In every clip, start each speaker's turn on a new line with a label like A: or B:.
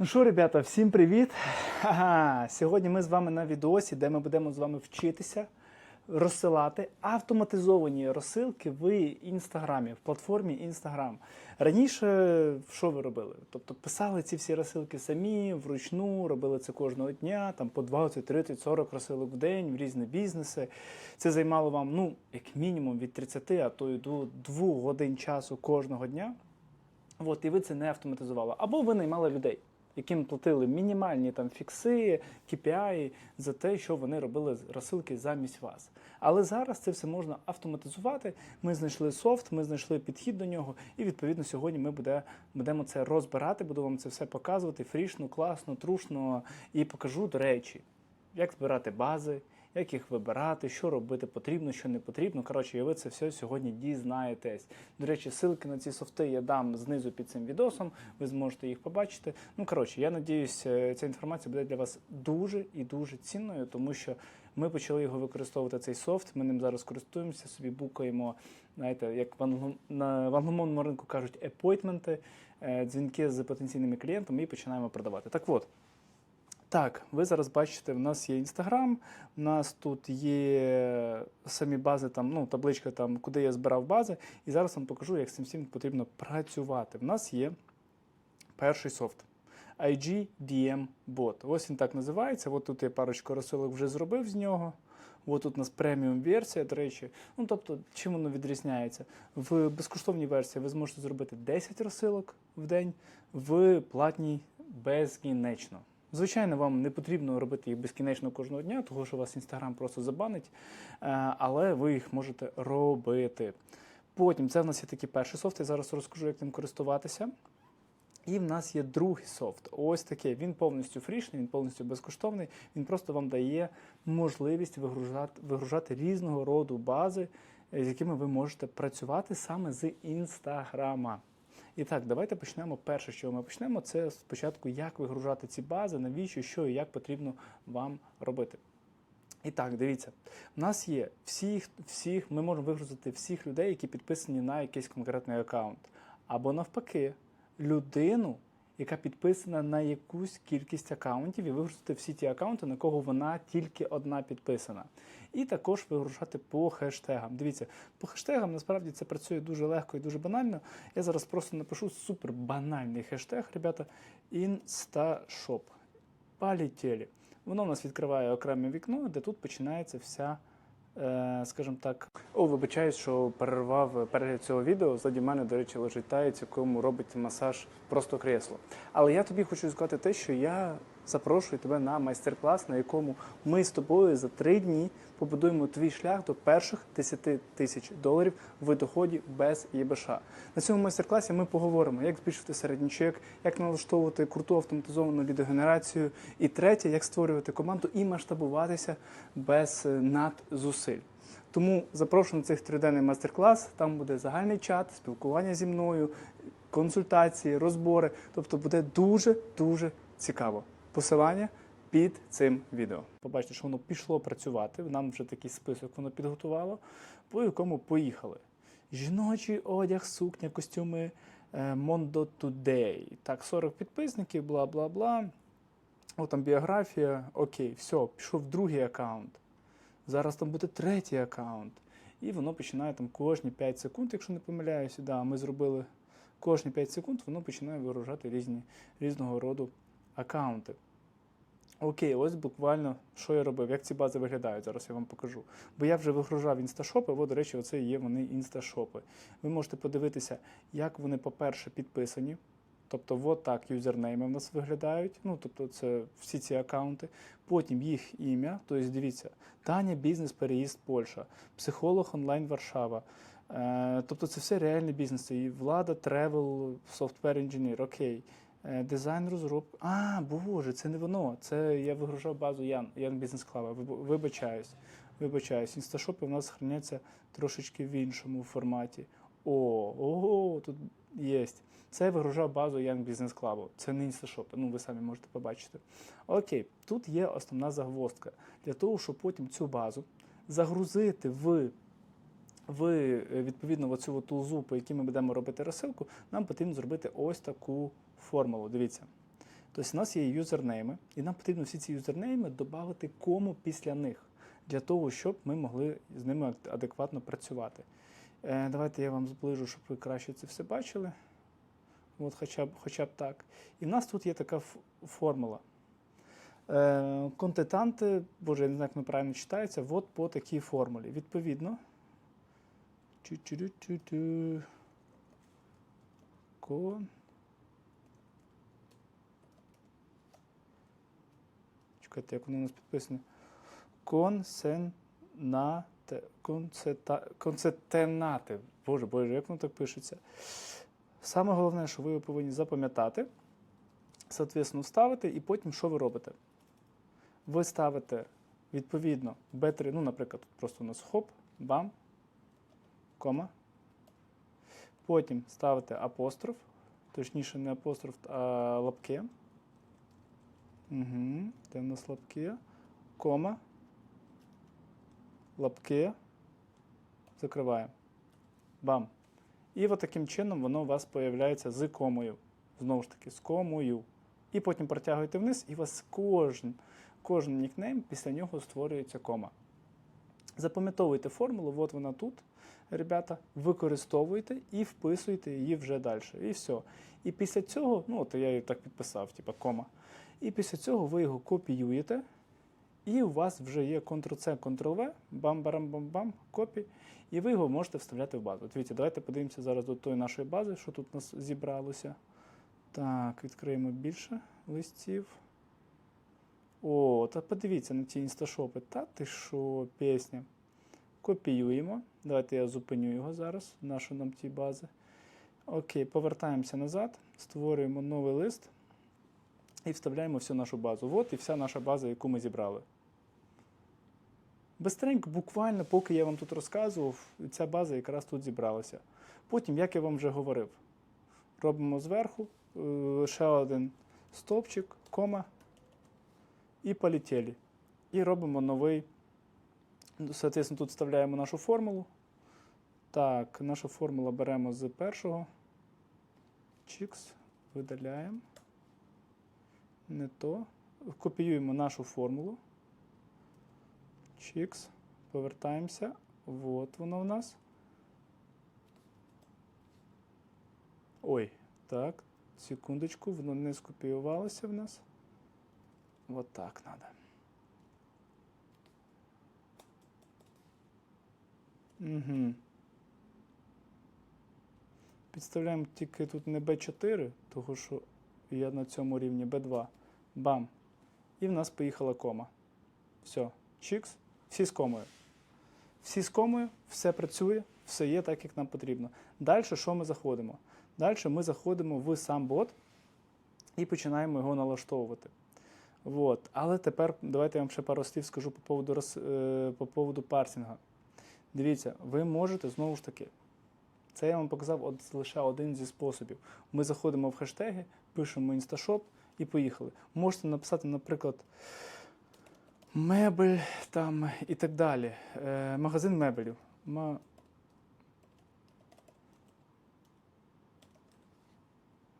A: Ну що, ребята, всім привіт! Ха-ха. Сьогодні ми з вами на відосі, де ми будемо з вами вчитися розсилати автоматизовані розсилки в інстаграмі, в платформі Інстаграм. Раніше що ви робили? Тобто писали ці всі розсилки самі, вручну, робили це кожного дня, там по 20, 30, 40 розсилок в день в різні бізнеси. Це займало вам, ну, як мінімум від 30, а то й до 2 годин часу кожного дня. От, і ви це не автоматизували. Або ви наймали людей, яким платили мінімальні там фікси, KPI за те, що вони робили розсилки замість вас. Але зараз це все можна автоматизувати. Ми знайшли софт, ми знайшли підхід до нього, і відповідно сьогодні ми буде, будемо це розбирати, буду вам це все показувати фрішно, класно, трушно і покажу, до речі, як збирати бази, як їх вибирати, що робити потрібно, що не потрібно. Коротше, і ви це все сьогодні дізнаєтесь. До речі, ссылки на ці софти я дам знизу під цим відосом. Ви зможете їх побачити. Ну коротше, я надіюсь, е, ця інформація буде для вас дуже і дуже цінною, тому що ми почали його використовувати цей софт. Ми ним зараз користуємося, собі букаємо, знаєте, як в на англомовному ринку кажуть, епойтменти, дзвінки з потенційними клієнтами і починаємо продавати. Так от. Так, ви зараз бачите, в нас є Інстаграм, у нас тут є самі бази, там, ну, табличка, там, куди я збирав бази, і зараз вам покажу, як з цим всім потрібно працювати. В нас є перший софт. IGDM Bot. Ось він так називається. От тут я парочку розсилок вже зробив з нього. От тут у нас преміум версія, до речі. Ну тобто, чим воно відрізняється? В безкоштовній версії ви зможете зробити 10 розсилок в день, в платній безкінечно. Звичайно, вам не потрібно робити їх безкінечно кожного дня, тому що вас Інстаграм просто забанить, е, але ви їх можете робити. Потім це в нас є такий перший софт, я зараз розкажу, як ним користуватися. І в нас є другий софт. Ось таке. Він повністю фрішний, він повністю безкоштовний. Він просто вам дає можливість вигружати, вигружати різного роду бази, е, з якими ви можете працювати саме з інстаграма. І так, давайте почнемо. Перше, що ми почнемо, це спочатку, як вигружати ці бази, навіщо, що і як потрібно вам робити. І так, дивіться, у нас є всіх, всіх, ми можемо вигрузити всіх людей, які підписані на якийсь конкретний аккаунт. Або навпаки, людину, яка підписана на якусь кількість аккаунтів, і вигрузити всі ті аккаунти, на кого вона тільки одна підписана. І також вигружати по хештегам. Дивіться, по хештегам насправді це працює дуже легко і дуже банально. Я зараз просто напишу супер банальний хештег, ребята, InstaShop. Полетіли. Воно у нас відкриває окреме вікно, де тут починається вся, скажімо так. О, вибачаюсь, що перервав перегляд цього відео. Ззаді мене, до речі, лежить таєць, якому робить масаж просто кресло. Але я тобі хочу сказати те, що я запрошую тебе на майстер-клас, на якому ми з тобою за три дні побудуємо твій шлях до перших 10 тисяч доларів в доході без ЄБШ. На цьому майстер-класі ми поговоримо, як збільшити середній чек, як налаштовувати круту автоматизовану лідогенерацію, і третє, як створювати команду і масштабуватися без е, надзусиль. Тому запрошую на цих триденний майстер-клас. Там буде загальний чат, спілкування зі мною, консультації, розбори. Тобто буде дуже дуже цікаво. Посилання під цим відео. Побачите, що воно пішло працювати. Нам вже такий список воно підготувало, по якому поїхали. Жіночий одяг, сукня, костюми е, Mondo Today. Так, 40 підписників, бла бла бла. О, там біографія. Окей, все, пішов другий аккаунт. Зараз там буде третій аккаунт. І воно починає там кожні 5 секунд, якщо не помиляюся, да, ми зробили кожні 5 секунд, воно починає вигружати різні, різного роду аккаунти. Окей, ось буквально що я робив, як ці бази виглядають, зараз я вам покажу. Бо я вже вигружав інсташопи, от, до речі, оце є вони інсташопи. Ви можете подивитися, як вони, по-перше, підписані. Тобто, от так юзернейми в нас виглядають. Ну, тобто, це всі ці аккаунти. Потім їх ім'я. Тобто, дивіться, Таня, бізнес, переїзд Польща, психолог онлайн Варшава. Е, тобто, це все реальні бізнеси. І влада, тревел, софтвер інженер, окей. Е, Дизайн розробка. А, боже, це не воно. Це я вигружав базу Ян, Ян Бізнес Клаба. Вибачаюсь. Вибачаюсь. Інсташопи в нас храняться трошечки в іншому форматі. О, ого, тут є. Це я вигружав базу Young Business Club. Це не інсташопи, ну ви самі можете побачити. Окей, тут є основна загвоздка. Для того, щоб потім цю базу загрузити в в е, відповідно в цю тулзу, по якій ми будемо робити розсилку, нам потрібно зробити ось таку формулу. Дивіться. Тобто у нас є юзернейми, і нам потрібно всі ці юзернейми додати кому після них, для того, щоб ми могли з ними адекватно працювати. Е, давайте я вам зближу, щоб ви краще це все бачили. От хоча б, хоча б так. І в нас тут є така формула. Е, контентанти, боже, я не знаю, як воно правильно читається, от по такій формулі. Відповідно. Чу-чу-чу-чу-чу. Чекайте, як воно у нас підписано. Консенате. Концета. Боже, боже, як воно так пишеться? Саме головне, що ви повинні запам'ятати, соответственно, ставити, і потім що ви робите? Ви ставите відповідно B3, ну, наприклад, тут просто у нас хоп, бам, кома. Потім ставите апостроф, точніше, не апостроф, а лапки. Угу. Лапки? Кома. Лапки. Закриваємо. Бам. І от таким чином воно у вас появляється з комою. Знову ж таки, з комою. І потім протягуєте вниз, і у вас кожен, кожен нікнейм після нього створюється кома. Запам'ятовуйте формулу, от вона тут, ребята, використовуйте і вписуйте її вже далі. І все. І після цього, ну от я її так підписав, типа кома. І після цього ви його копіюєте, і у вас вже є Ctrl-C, Ctrl-V, бам-барам-бам-бам, копі, і ви його можете вставляти в базу. Дивіться, давайте подивимося зараз до тої нашої бази, що тут у нас зібралося. Так, відкриємо більше листів. О, та подивіться на ці інсташопи. Та ти що, пісня. Копіюємо. Давайте я зупиню його зараз, нашу нам ті бази. Окей, повертаємося назад, створюємо новий лист і вставляємо всю нашу базу. От і вся наша база, яку ми зібрали. Бистренько, буквально, поки я вам тут розказував, ця база якраз тут зібралася. Потім, як я вам вже говорив, робимо зверху е, ще один стовпчик, кома, і полетіли. І робимо новий. Соответственно, тут вставляємо нашу формулу. Так, нашу формулу беремо з першого. Чікс, видаляємо. Не то. Копіюємо нашу формулу. Чікс. Повертаємося. От воно в нас. Ой, так, секундочку, воно не скопіювалося в нас. Вот так надо. Угу. Підставляємо тільки тут не B4, тому що я на цьому рівні B2. Бам. І в нас поїхала кома. Все. Чікс. Всі з комою. Всі з комою, все працює, все є так, як нам потрібно. Далі що ми заходимо? Далі ми заходимо в сам бот і починаємо його налаштовувати. Вот. Але тепер давайте я вам ще пару слів скажу по поводу, роз- е, по поводу парсінга. Дивіться, ви можете знову ж таки. Це я вам показав от лише один зі способів. Ми заходимо в хештеги, пишемо інсташоп і поїхали. Можете написати, наприклад, мебель там і так далі. Е, магазин мебелів. Ма...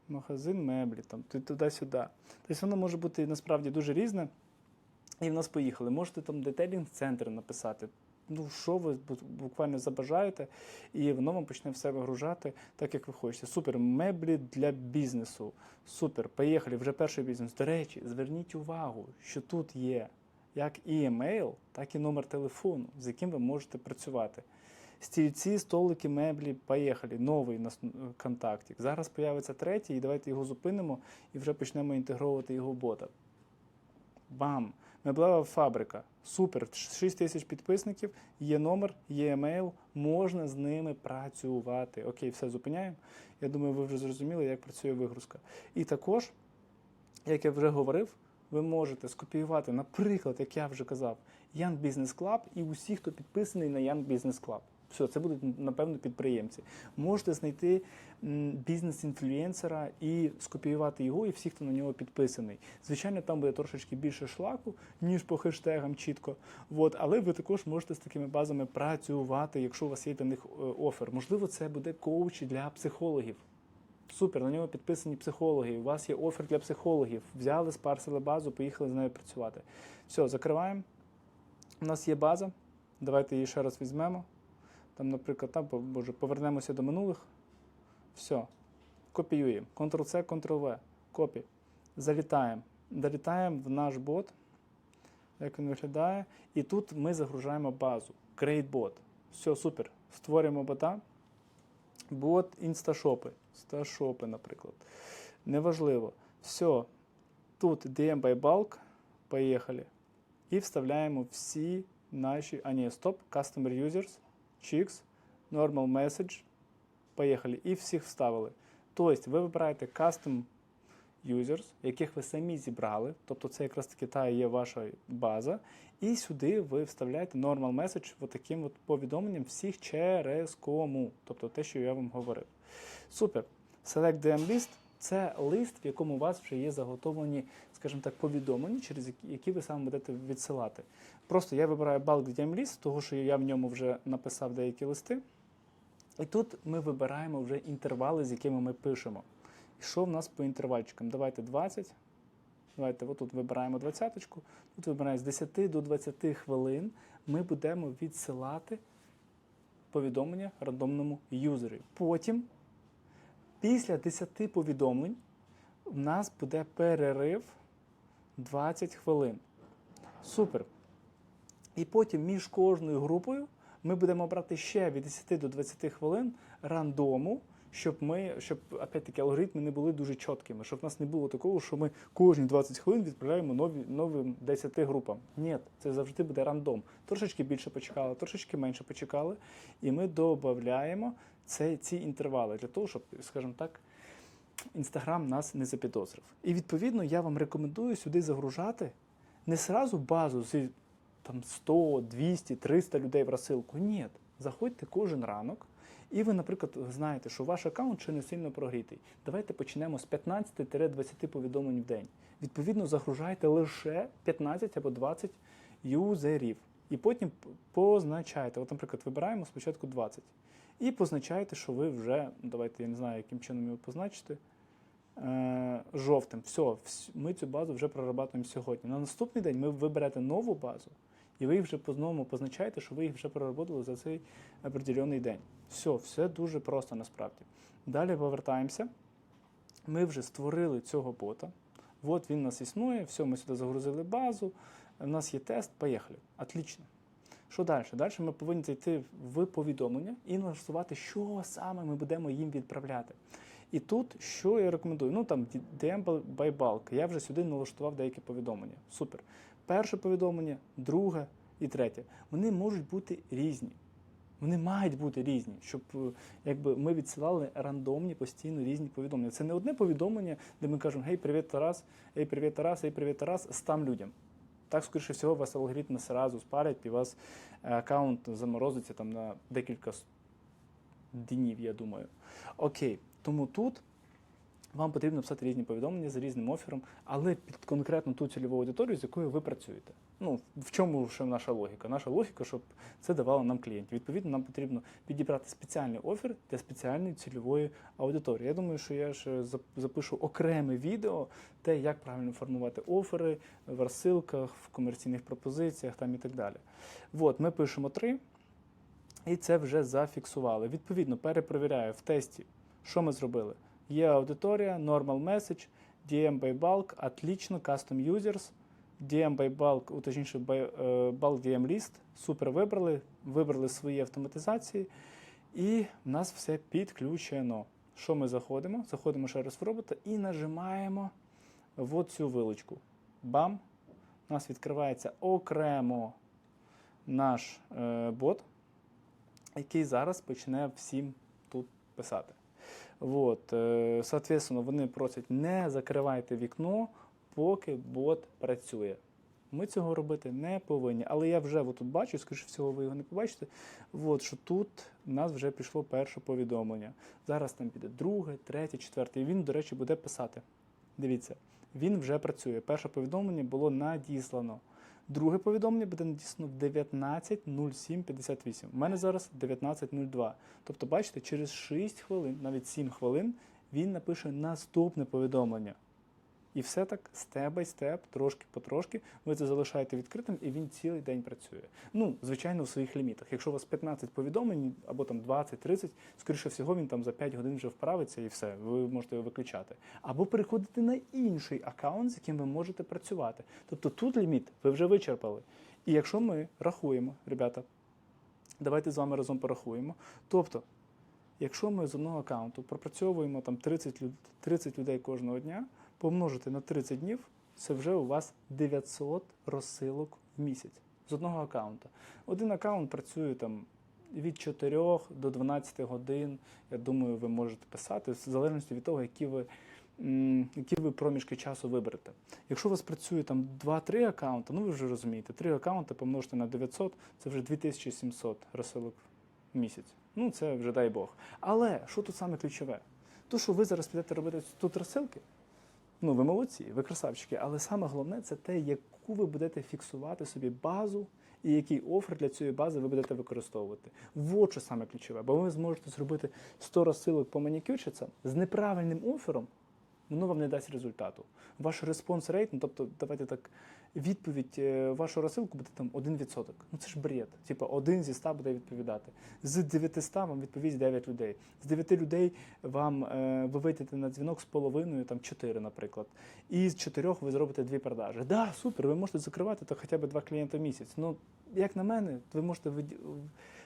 A: Магазин меблі, там, туди-сюди. Тобто воно може бути насправді дуже різне. І в нас поїхали. Можете там детейлінг-центр написати. Ну, що ви буквально забажаєте, і воно вам почне все вигружати так, як ви хочете. Супер, меблі для бізнесу. Супер, поїхали, вже перший бізнес. До речі, зверніть увагу, що тут є як і емейл, так і номер телефону, з яким ви можете працювати. Стільці, столики, меблі, поїхали. Новий у нас е, контактик. Зараз появиться третій, і давайте його зупинимо і вже почнемо інтегровувати його бота. Бам! Меблева фабрика. Супер. 6 тисяч підписників, є номер, є емейл, можна з ними працювати. Окей, все зупиняємо. Я думаю, ви вже зрозуміли, як працює вигрузка. І також, як я вже говорив, ви можете скопіювати, наприклад, як я вже казав, Young Business Club і усі, хто підписаний на Young Business Club. Все, це будуть, напевно, підприємці. Можете знайти бізнес-інфлюенсера і скопіювати його, і всіх, хто на нього підписаний. Звичайно, там буде трошечки більше шлаку, ніж по хештегам чітко. От, але ви також можете з такими базами працювати, якщо у вас є для них е, офер. Можливо, це буде коуч для психологів. Супер, на нього підписані психологи. У вас є офер для психологів. Взяли, спарсили базу, поїхали з нею працювати. Все, закриваємо. У нас є база. Давайте її ще раз візьмемо. Там, наприклад, там, боже, повернемося до минулих. Все. Копіюємо. Ctrl-C, Ctrl-V. Копі. Залітаємо. Залітаємо в наш бот. Як він виглядає. І тут ми загружаємо базу. Create bot. Все, супер. Створюємо бота. Бот інсташопи. Сташопи, наприклад. Неважливо. Все. Тут DM by bulk. Поїхали. І вставляємо всі наші. А ні, стоп. Customer users. Chicks. Normal message. Поїхали. І всіх вставили. Тобто ви вибираєте custom users, яких ви самі зібрали. Тобто це якраз таки та є ваша база. І сюди ви вставляєте normal message от таким от повідомленням всіх через кому. Тобто те, що я вам говорив. Супер. Select DM list це лист, в якому у вас вже є заготовлені, скажімо так, повідомлення, через які- ви саме будете відсилати. Просто я вибираю bulk DM list, того що я в ньому вже написав деякі листи. І тут ми вибираємо вже інтервали, з якими ми пишемо. І що в нас по інтервальчикам? Давайте 20. Давайте отут вибираємо 20-ку. Тут вибираємо з 10 до 20 хвилин. Ми будемо відсилати повідомлення рандомному юзері. Потім, після 10 повідомлень, у нас буде перерив 20 хвилин. Супер. І потім між кожною групою ми будемо брати ще від 10 до 20 хвилин рандому, щоб ми, щоб опять-таки алгоритми не були дуже чіткими, щоб в нас не було такого, що ми кожні 20 хвилин відправляємо нові, новим 10 групам. Ні, це завжди буде рандом. Трошечки більше почекали, трошечки менше почекали, і ми додаємо це, ці інтервали для того, щоб, скажімо так, Інстаграм нас не запідозрив. І відповідно я вам рекомендую сюди загружати не сразу базу з там 100, 200, 300 людей в розсилку. Ні, заходьте кожен ранок, і ви, наприклад, знаєте, що ваш аккаунт ще не сильно прогрітий. Давайте почнемо з 15-20 повідомлень в день. Відповідно, загружайте лише 15 або 20 юзерів. І потім позначайте. От, наприклад, вибираємо спочатку 20. І позначаєте, що ви вже, давайте я не знаю, яким чином його позначити. Е, жовтим. Все, ми цю базу вже прорабатуємо сьогодні. На наступний день ми виберете нову базу, і ви їх вже по-новому позначаєте, що ви їх вже проработали за цей определений день. Все, все дуже просто насправді. Далі повертаємося. Ми вже створили цього бота. От він у нас існує, все, ми сюди загрузили базу, у нас є тест, поїхали. Отлично. Що далі? Далі ми повинні зайти в повідомлення і налаштувати, що саме ми будемо їм відправляти. І тут що я рекомендую? Ну там DM by bulk. Я вже сюди налаштував деякі повідомлення. Супер. Перше повідомлення, друге і третє. Вони можуть бути різні. Вони мають бути різні, щоб е, якби ми відсилали рандомні постійно різні повідомлення. Це не одне повідомлення, де ми кажемо Гей, привіт, Тарас, гей, привіт, Тарас, гей, привіт, Тарас, стам людям. Так, скоріше всього, вас алгоритми сразу спалять, і у вас е, аккаунт заморозиться там на декілька днів, я думаю. Окей, тому тут вам потрібно писати різні повідомлення з різним офером, але під конкретно ту цільову аудиторію, з якою ви працюєте. Ну, в чому ще наша логіка? Наша логіка, щоб це давало нам клієнтів. Відповідно, нам потрібно підібрати спеціальний офер для спеціальної цільової аудиторії. Я думаю, що я ще запишу окреме відео, те, як правильно формувати офери в розсилках, в комерційних пропозиціях там і так далі. От, ми пишемо три, і це вже зафіксували. Відповідно, перепровіряю в тесті, що ми зробили. Є аудиторія, normal message, DM by bulk, отлично, custom users, DM by bulk, точніше, е, bulk DM list, супер вибрали, вибрали свої автоматизації, і в нас все підключено. Що ми заходимо? Заходимо ще раз в робота і нажимаємо в цю вилочку. Бам! У нас відкривається окремо наш е, бот, який зараз почне всім тут писати. Вот, е, соответственно, вони просять не закривайте вікно, поки бот працює. Ми цього робити не повинні. Але я вже тут бачу, скоріше всього, ви його не побачите. От, що тут у нас вже пішло перше повідомлення. Зараз там піде друге, третє, четверте. І він, до речі, буде писати. Дивіться, він вже працює. Перше повідомлення було надіслано. Друге повідомлення буде надіслано в 19.07.58. У мене зараз 19.02. Тобто, бачите, через 6 хвилин, навіть 7 хвилин, він напише наступне повідомлення. І все так степ бай степ, трошки потрошки, ви це залишаєте відкритим, і він цілий день працює. Ну, звичайно, в своїх лімітах. Якщо у вас 15 повідомлень або там 20-30, скоріше всього, він там за 5 годин вже вправиться і все, ви можете його виключати. Або переходити на інший аккаунт, з яким ви можете працювати. Тобто тут ліміт ви вже вичерпали. І якщо ми рахуємо, ребята, давайте з вами разом порахуємо. Тобто, якщо ми з одного аккаунту пропрацьовуємо там 30, люд- 30 людей кожного дня, помножити на 30 днів, це вже у вас 900 розсилок в місяць з одного аккаунта. Один аккаунт працює там від 4 до 12 годин. Я думаю, ви можете писати, в залежності від того, які ви, які ви проміжки часу виберете. Якщо у вас працює там 2-3 аккаунти, ну ви вже розумієте, 3 аккаунти помножити на 900, це вже 2700 розсилок в місяць. Ну, це вже дай Бог. Але що тут саме ключове? То, що ви зараз підете робити тут розсилки, ну ви молодці, ви красавчики, але саме головне це те, яку ви будете фіксувати собі базу і який офер для цієї бази ви будете використовувати. Вот що саме ключове, бо ви зможете зробити 100 розсилок по манікюрщицям з неправильним офером, воно вам не дасть результату. Ваш респонс рейт, ну тобто, давайте так, відповідь вашого вашу розсилку буде там 1%. Ну це ж бред. Типа один зі 100 буде відповідати. З 900 вам відповість 9 людей. З 9 людей вам е, ви вийдете на дзвінок з половиною, там 4, наприклад. І з 4 ви зробите дві продажі. Да, супер, ви можете закривати то хоча б два клієнта в місяць. Ну, як на мене, ви можете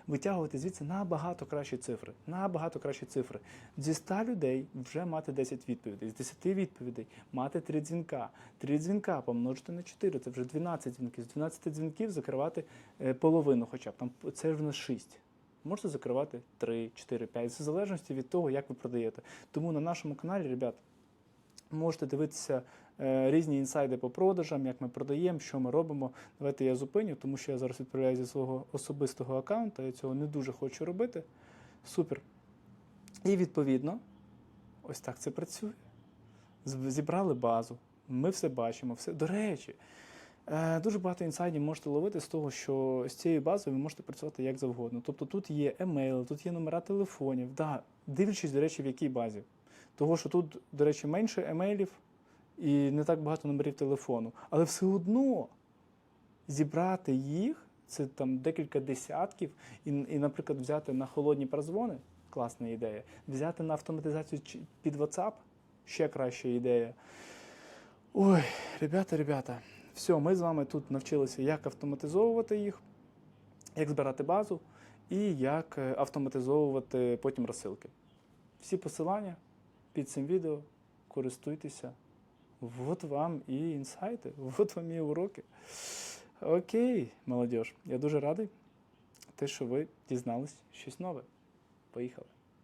A: витягувати звідси набагато кращі цифри. Набагато кращі цифри. Зі 100 людей вже мати 10 відповідей. З 10 відповідей мати 3 дзвінка. 3 дзвінка помножити на 4, це вже 12 дзвінків. З 12 дзвінків закривати е, половину хоча б. Там це вже на 6. Можете закривати 3, 4, 5, в залежності від того, як ви продаєте. Тому на нашому каналі, ребят, можете дивитися різні інсайди по продажам, як ми продаємо, що ми робимо. Давайте я зупиню, тому що я зараз відправляю зі свого особистого аккаунта. Я цього не дуже хочу робити. Супер. І відповідно, ось так це працює. Зібрали базу, ми все бачимо. Все. До речі, е, дуже багато інсайдів можете ловити з того, що з цією базою ви можете працювати як завгодно. Тобто тут є емейли, тут є номера телефонів. Да, дивлячись, до речі, в якій базі. Того, що тут, до речі, менше емейлів і не так багато номерів телефону. Але все одно зібрати їх, це там декілька десятків, і, і наприклад, взяти на холодні прозвони, класна ідея, взяти на автоматизацію під WhatsApp, ще краща ідея. Ой, ребята, ребята, все, ми з вами тут навчилися, як автоматизовувати їх, як збирати базу і як е, автоматизовувати потім розсилки. Всі посилання під цим відео, користуйтеся. Вот вам і інсайти, вот вам і уроки. Окей, молодіж, я дуже радий, те, що ви дізнались щось нове. Поїхали.